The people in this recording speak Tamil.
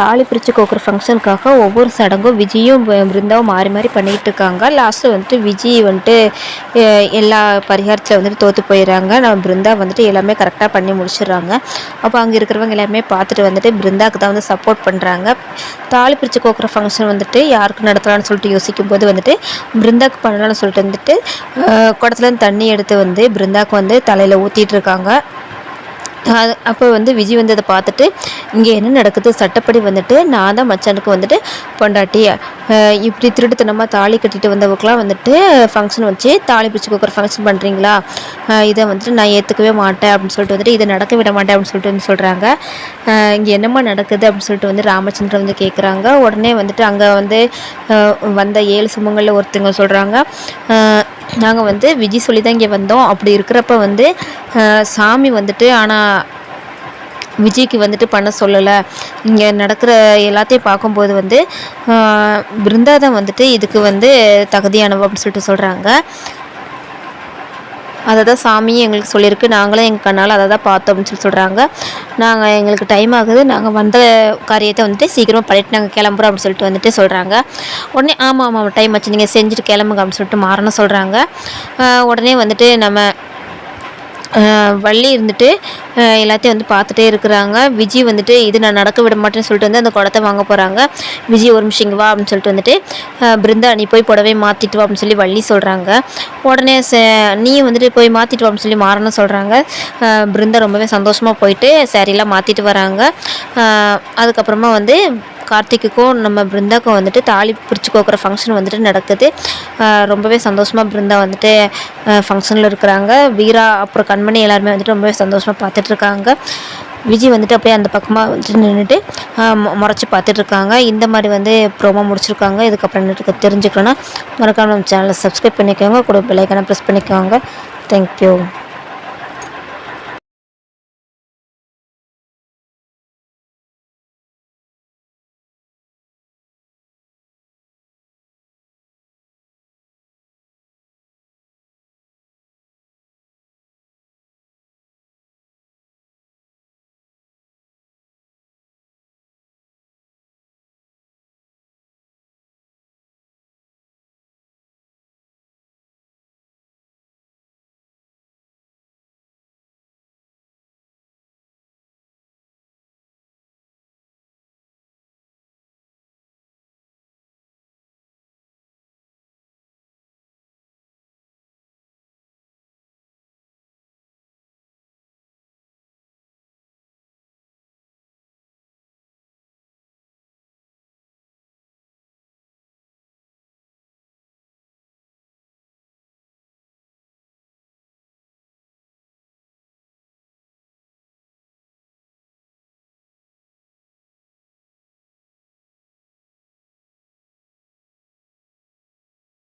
தாலி பிரித்து கோக்குற ஃபங்க்ஷனுக்காக ஒவ்வொரு சடங்கும் விஜயும் பிருந்தாவும் மாறி மாறி பண்ணிகிட்டு இருக்காங்க. லாஸ்ட்டு வந்துட்டு விஜய் வந்துட்டு எல்லா பரிகாரத்தில் வந்துட்டு தோற்று போயிடுறாங்க. நம்ம பிருந்தா வந்துட்டு எல்லாமே கரெக்டாக பண்ணி முடிச்சிடுறாங்க. அப்போ அங்கே இருக்கிறவங்க எல்லாமே பார்த்துட்டு வந்துட்டு பிருந்தாக்கு தான் வந்து சப்போர்ட் பண்ணுறாங்க தாலி பிரித்து கோக்குற ஃபங்க்ஷன் வந்துட்டு யாருக்கு நடத்தலாம்னு சொல்லிட்டு யோசிக்கும் போது வந்துட்டு பிருந்தாக்கு பண்ணலாம்னு சொல்லிட்டு வந்துட்டு குடத்துலேருந்து தண்ணி எடுத்து வந்து பிருந்தாக்கு வந்து தலையில் ஊற்றிட்டு இருக்காங்க. அப்போ வந்து விஜய் வந்து அதை பார்த்துட்டு இங்கே என்ன நடக்குது? சட்டப்படி வந்துட்டு நான் தான் மச்சானுக்கு வந்துட்டு பொண்டாட்டி. இப்படி திருட்டுத்தனமாக தாலி கட்டிட்டு வந்தவங்களாம் வந்துட்டு ஃபங்க்ஷன் வச்சு தாலி பிடிச்சி கொடுக்குற ஃபங்க்ஷன் பண்ணுறீங்களா இதை வந்துட்டு நான் ஏற்றுக்கவே மாட்டேன் அப்படின்னு சொல்லிட்டு வந்துட்டு இதை நடக்க விட மாட்டேன் அப்படின்னு சொல்லிட்டு வந்து சொல்கிறாங்க இங்கே என்னம்மா நடக்குது? அப்படின்னு சொல்லிட்டு வந்து ராமச்சந்திரன் வந்து கேட்குறாங்க உடனே வந்துட்டு அங்கே வந்து வந்த ஏழு சுமங்களில் ஒருத்தங்க சொல்கிறாங்க நாங்கள் வந்து விஜய் சொல்லி தான் இங்கே வந்தோம். அப்படி இருக்கிறப்ப வந்து சாமி வந்துட்டு ஆனால் விஜய்க்கு வந்துட்டு பண்ண சொல்லலை. இங்கே நடக்கிற எல்லாத்தையும் பார்க்கும்போது வந்து பிருந்தாதான் வந்துட்டு இதுக்கு வந்து தகுதியானவ அப்படின்னு சொல்லிட்டு சொல்கிறாங்க அதை தான் சாமியும் எங்களுக்கு சொல்லியிருக்கு. நாங்களும் எங்கள் கண்ணால் அதை தான் பார்த்தோம் அப்படின்னு சொல்லி சொல்கிறாங்க நாங்கள் எங்களுக்கு டைம் ஆகுது. நாங்கள் வந்த காரியத்தை வந்துட்டு சீக்கிரமாக பண்ணிட்டு நாங்கள் கிளம்புறோம் அப்படின்னு சொல்லிட்டு வந்துட்டு சொல்கிறாங்க உடனே ஆமாம் ஆமாம் டைம் ஆச்சு. நீங்கள் செஞ்சுட்டு கிளம்புங்க அப்படின்னு சொல்லிட்டு மாறணும் சொல்கிறாங்க உடனே வந்துட்டு நம்ம வள்ளி இருந்துட்டு எல்லாத்தையும் வந்து பார்த்துட்டே இருக்கிறாங்க. விஜய் வந்துட்டு இது நான் நடக்க விட மாட்டேன்னு சொல்லிட்டு வந்து அந்த குடத்தை வாங்க போகிறாங்க விஜய் ஒரு நிமிஷம் வா அப்படின்னு சொல்லிட்டு வந்துட்டு பிருந்தா நீ போய் புடவை மாற்றிட்டு வா அப்படின்னு சொல்லி வள்ளி சொல்கிறாங்க உடனே ச நீ வந்துட்டு போய் மாற்றிட்டு வா அப்படின்னு சொல்லி மாறணும் சொல்கிறாங்க பிருந்தா ரொம்பவே சந்தோஷமாக போயிட்டு சேரீலாம் மாற்றிட்டு வராங்க. அதுக்கப்புறமா வந்து கார்த்திக்குக்கும் நம்ம பிருந்தாக்கும் வந்துட்டு தாலி பிடிச்சி கோக்குற ஃபங்க்ஷன் வந்துட்டு நடக்குது. ரொம்பவே சந்தோஷமாக பிருந்தா வந்துட்டு ஃபங்க்ஷனில் இருக்கிறாங்க. வீரா அப்புறம் கண்மணி எல்லாருமே வந்துட்டு ரொம்பவே சந்தோஷமாக பார்த்துட்டு இருக்காங்க விஜய் வந்துட்டு அப்படியே அந்த பக்கமாக வந்துட்டு நின்றுட்டு முறைச்சி பார்த்துட்டு இருக்காங்க இந்த மாதிரி வந்து ப்ரோமோ முடிச்சிருக்காங்க. இதுக்கப்புறம் என்னட்டு தெரிஞ்சுக்கணும்னா மறக்காம நம்ம சேனலை சப்ஸ்கிரைப் பண்ணிக்கோங்க. கூட பெல்லைக்கான ப்ரெஸ் பண்ணிக்கோங்க. தேங்க்யூ